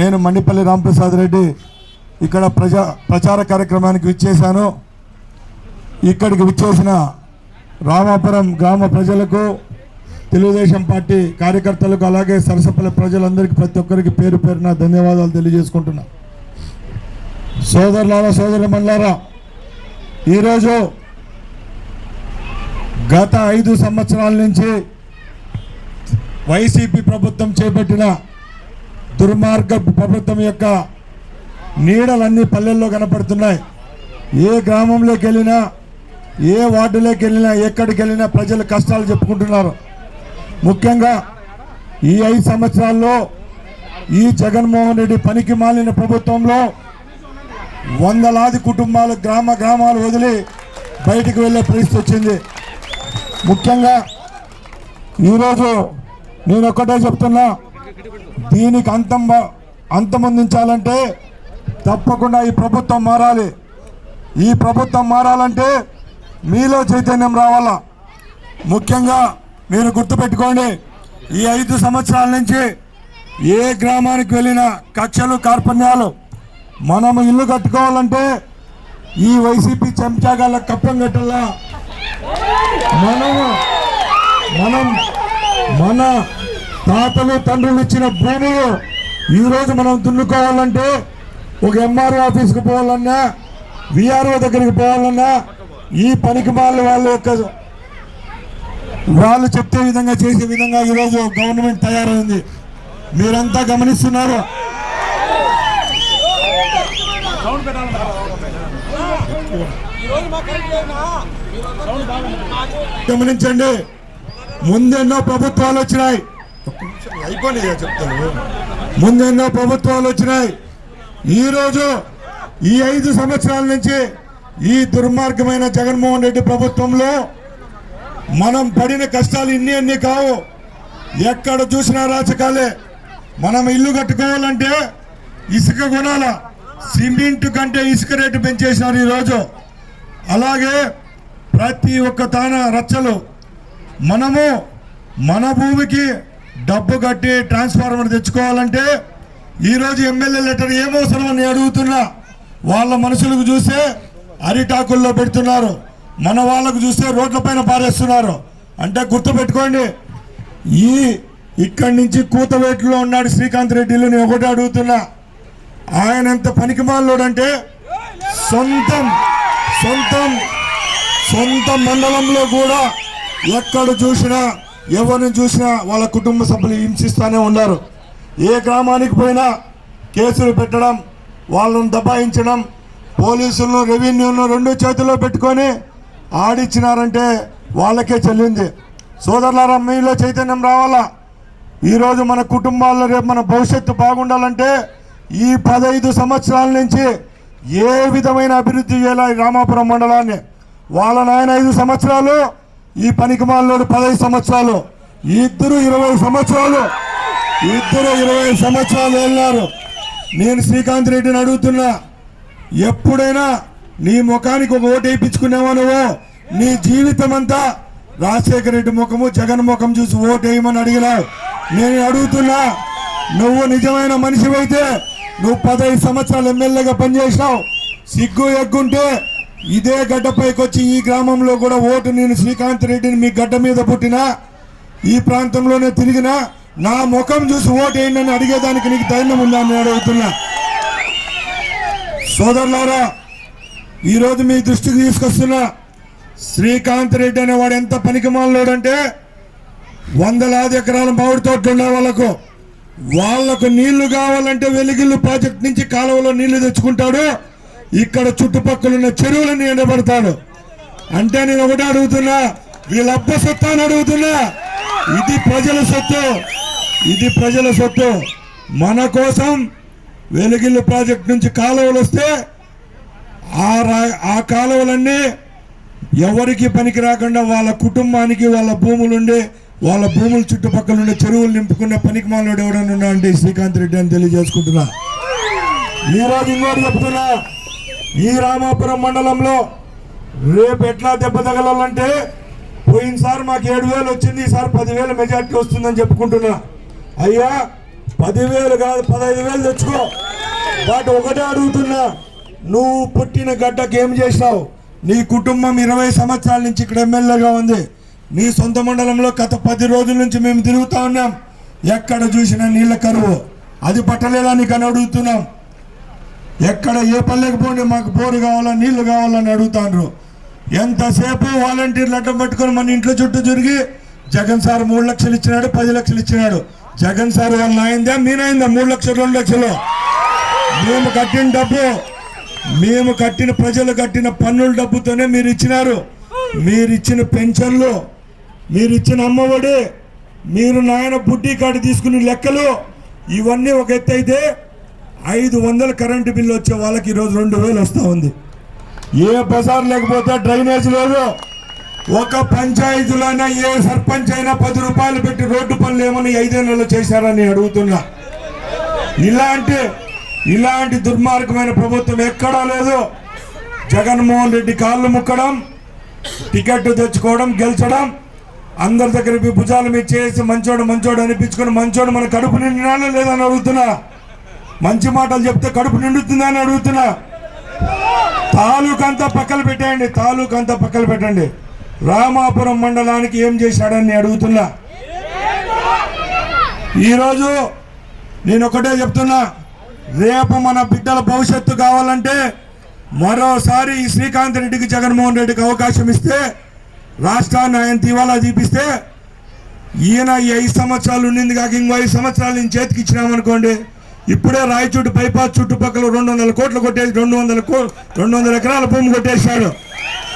నేను మండిపల్లి రాంప్రసాద్ రెడ్డి ఇక్కడ ప్రజా ప్రచార కార్యక్రమానికి విచ్చేశాను. ఇక్కడికి విచ్చేసిన రామాపురం గ్రామ ప్రజలకు తెలుగుదేశం పార్టీ కార్యకర్తలకు అలాగే సరసపల్లి ప్రజలందరికీ ప్రతి ఒక్కరికి పేరు పేరున ధన్యవాదాలు తెలియజేసుకుంటున్నా. సోదరులారా సోదరు మండలారా ఈరోజు గత ఐదు సంవత్సరాల నుంచి వైసీపీ ప్రభుత్వం చేపట్టిన దుర్మార్గ ప్రభుత్వం యొక్క నీడలన్నీ పల్లెల్లో కనపడుతున్నాయి. ఏ గ్రామంలోకి వెళ్ళినా ఏ వార్డులోకి వెళ్ళినా ఎక్కడికి వెళ్ళినా ప్రజలు కష్టాలు చెప్పుకుంటున్నారు. ముఖ్యంగా ఈ ఐదు సంవత్సరాల్లో ఈ జగన్మోహన్ రెడ్డి పనికి మాలిన ప్రభుత్వంలో వందలాది కుటుంబాలు గ్రామ గ్రామాలు వదిలి బయటికి వెళ్ళే పరిస్థితి వచ్చింది. ముఖ్యంగా ఈరోజు నేను ఒక్కటే చెప్తున్నా దీనికి అంతం అంతమొందించాలంటే తప్పకుండా ఈ ప్రభుత్వం మారాలి. ఈ ప్రభుత్వం మారాలంటే మీలో చైతన్యం రావాలా? ముఖ్యంగా మీరు గుర్తుపెట్టుకోండి ఈ ఐదు సంవత్సరాల నుంచి ఏ గ్రామానికి వెళ్ళిన కక్షలు కార్పణ్యాలు మనము ఇల్లు కట్టుకోవాలంటే ఈ వైసీపీ చెంచాగాళ్ళ కప్పం కట్టల్లా? మనము మనం మన తాతలు తండ్రులు ఇచ్చిన భూములు ఈరోజు మనం దున్నుకోవాలంటే ఒక ఎంఆర్ఓ ఆఫీస్కి పోవాలన్నా విఆర్ఓ దగ్గరికి పోవాలన్నా ఈ పనికి మాల వాళ్ళ యొక్క వాళ్ళు చెప్తే విధంగా చేసే విధంగా ఈరోజు గవర్నమెంట్ తయారైంది. మీరంతా గమనిస్తున్నారు. గమనించండి. ముందెన్నో ప్రభుత్వాలు వచ్చినాయి. అయిపోయినాయి చెప్తాను. ముందెన్నో ప్రభుత్వాలు వచ్చినాయి. ఈరోజు ఈ ఐదు సంవత్సరాల నుంచి ఈ దుర్మార్గమైన జగన్మోహన్ రెడ్డి ప్రభుత్వంలో మనం పడిన కష్టాలు ఇన్ని అన్ని కావు. ఎక్కడ చూసినా రాచకాలే. మనం ఇల్లు కట్టుకోవాలంటే ఇసుక కొనాల? సిమెంట్ కంటే ఇసుక రేటు పెంచేసినారు ఈరోజు అలాగే ప్రతి ఒక్క తాన రచ్చలు. మనము మన భూమికి డబ్బు కట్టి ట్రాన్స్ఫార్మర్ తెచ్చుకోవాలంటే ఈరోజు ఎమ్మెల్యే లెటర్ ఏమవసరం అని అడుగుతున్నా. వాళ్ళ మనుషులకు చూస్తే అరిటాకుల్లో పెడుతున్నారు. మన వాళ్ళకు చూస్తే రోడ్లపైన పారేస్తున్నారు. అంటే గుర్తుపెట్టుకోండి ఈ ఇక్కడి నుంచి కూతవేటులో ఉన్నాడు శ్రీకాంత్ రెడ్డిలు నేను ఒకటి అడుగుతున్నా. ఆయన ఎంత పనికిమాలోడంటే సొంతం సొంతం సొంత మండలంలో కూడా ఎక్కడ చూసినా ఎవరిని చూసినా వాళ్ళ కుటుంబ సభ్యులు హింసిస్తూనే ఉన్నారు. ఏ గ్రామానికి పోయినా కేసులు పెట్టడం వాళ్ళను దబాయించడం పోలీసులను రెవెన్యూను రెండు చేతుల్లో పెట్టుకొని ఆడిచ్చినారంటే వాళ్ళకే చెల్లింది. సోదరులారా మీలో చైతన్యం రావాలా? ఈరోజు మన కుటుంబాల్లో రేపు మన భవిష్యత్తు బాగుండాలంటే ఈ పదహైదు సంవత్సరాల నుంచి ఏ విధమైన అభివృద్ధి చేయాలి రామాపురం మండలాన్ని? వాళ్ళ నాయన ఐదు సంవత్సరాలు ఈ పనికిమాలోడు పదహైదు సంవత్సరాలు ఇద్దరు ఇరవై సంవత్సరాలు ఇద్దరు ఇరవై సంవత్సరాలు వెళ్ళినారు నేను శ్రీకాంత్ రెడ్డిని అడుగుతున్నా ఎప్పుడైనా నీ ముఖానికి ఒక ఓటు వేయించుకున్నావా నువ్వు? నీ జీవితం అంతా రాజశేఖర రెడ్డి ముఖము జగన్ ముఖం చూసి ఓటు వేయమని అడిగినావు నేను అడుగుతున్నా నువ్వు నిజమైన మనిషివైతే నువ్వు పదహైదు సంవత్సరాలు ఎమ్మెల్యేగా పనిచేసినావు సిగ్గు ఎగ్గుంటే ఇదే గడ్డపైకి వచ్చి ఈ గ్రామంలో కూడా ఓటు నేను శ్రీకాంత్ రెడ్డిని మీ గడ్డ మీద పుట్టినా ఈ ప్రాంతంలోనే తిరిగినా నా ముఖం చూసి ఓటు ఏంటని అడిగేదానికి నీకు ధైర్యం ఉందా నేను అడుగుతున్నా. సోదరులారా ఈరోజు మీ దృష్టికి తీసుకొస్తున్నా శ్రీకాంత్ రెడ్డి అనేవాడు ఎంత పనికిమాలోడంటే వందలాది ఎకరాల మామిడి తోటలు ఉన్న వాళ్ళకు వాళ్ళకు నీళ్ళు కావాలంటే వెలిగిల్లు ప్రాజెక్ట్ నుంచి కాలువలో నీళ్ళు తెచ్చుకుంటాడు. ఇక్కడ చుట్టుపక్కల ఉన్న చెరువులను ఎండబడతాడు అంటే నేను ఒకటి అడుగుతున్నా వీళ్ళ అబ్బ సొత్తు అని అడుగుతున్నా. ఇది ప్రజల సొత్తు. ఇది ప్రజల సొత్తు. మన కోసం వెలుగిల్లు ప్రాజెక్ట్ నుంచి కాలువలు వస్తే ఆ రా- ఆ కాలువలన్నీ ఎవరికి పనికి రాకుండా వాళ్ళ కుటుంబానికి వాళ్ళ భూములుండి వాళ్ళ భూముల చుట్టుపక్కల ఉండే చెరువులు నింపుకున్న పనికి మాలోడు ఎవడన్నా ఉన్నా అంటే శ్రీకాంత్ రెడ్డి అని తెలియజేసుకుంటున్నా. ఈ రోజు ఇంకోటి చెప్తున్నా. ఈ రామాపురం మండలంలో రేపు ఎట్లా దెబ్బ తగలాలంటే పోయినసారి మాకు ఏడు వేలు వచ్చింది ఈసారి పదివేల మెజార్టీ వస్తుందని చెప్పుకుంటున్నా. అయ్యా పదివేలు కాదు పదహైదు వేలు తెచ్చుకో. వాటి ఒకటే అడుగుతున్నా నువ్వు పుట్టిన గడ్డకి ఏం చేసినావు నీ కుటుంబం ఇరవై సంవత్సరాల నుంచి ఇక్కడ ఎమ్మెల్యేగా ఉంది. నీ సొంత మండలంలో గత పది రోజుల నుంచి మేము తిరుగుతూ ఉన్నాం. ఎక్కడ చూసినా నీళ్ళ కరువు. అది పట్టలేదా నీకు అని అడుగుతున్నాం. ఎక్కడ ఏ పల్లెకి పోండి మాకు బోరు కావాలా నీళ్ళు కావాలని అడుగుతాండ్రు. ఎంతసేపు వాలంటీర్లు అడ్డం పట్టుకొని మన ఇంట్లో చుట్టూ తిరిగి జగన్ సార్ మూడు లక్షలు ఇచ్చినాడు పది లక్షలు ఇచ్చినాడు. జగన్ సార్ వాళ్ళ అయిందా మీనైందా మూడు లక్షలు రెండు లక్షలు. మేము కట్టిన డబ్బు మేము కట్టిన ప్రజలు కట్టిన పన్నుల డబ్బుతోనే మీరు ఇచ్చినారు. మీరు ఇచ్చిన పెన్షన్లు మీరు ఇచ్చిన అమ్మఒడి మీరు నాయన బుడ్డీ కార్డు తీసుకునే లెక్కలు ఇవన్నీ ఒక ఎత్తు అయితే ఐదు వందల కరెంటు బిల్లు వచ్చే వాళ్ళకి ఈరోజు రెండు వేలు వస్తూ ఉంది. ఏ బజార్ లేకపోతే డ్రైనేజ్ లేదు. ఒక పంచాయతీలోనే ఏ సర్పంచ్ అయినా పది రూపాయలు పెట్టి రోడ్డు పనులు ఏమని ఐదేళ్ళలో చేశారని అడుగుతున్నా. ఇలాంటి ఇలాంటి దుర్మార్గమైన ప్రభుత్వం ఎక్కడా లేదు. జగన్మోహన్ రెడ్డి కాళ్ళు ముక్కడం టికెట్ తెచ్చుకోవడం గెలిచడం అందరి దగ్గర భుజాలు భుజాల మీద చేసి మంచోడు మంచోడు అనిపించుకొని మంచోడు మన కడుపు నిండినా లేదని అడుగుతున్నా. మంచి మాటలు చెప్తే కడుపు నిండుతుందని అడుగుతున్నా. తాలూకంతా పక్కన పెట్టేయండి తాలూకు అంతా పక్కన పెట్టండి. రామాపురం మండలానికి ఏం చేశాడని అడుగుతున్నా. ఈరోజు నేను ఒకటే చెప్తున్నా రేపు మన బిడ్డల భవిష్యత్తు కావాలంటే మరోసారి ఈ శ్రీకాంత్ రెడ్డికి జగన్మోహన్ రెడ్డికి అవకాశం ఇస్తే రాష్ట్రాన్ని ఆయన తీవాలా చూపిస్తే ఈయన ఈ ఐదు సంవత్సరాలు ఉండింది కాక ఇంకో ఐదు సంవత్సరాలు నేను చేతికి ఇచ్చినామనుకోండి ఇప్పుడే రాయచోటు బైపాస్ చుట్టుపక్కల రెండు వందల కోట్లు కొట్టేసి రెండు వందల రెండు వందల ఎకరాల భూమి కొట్టేశాడు.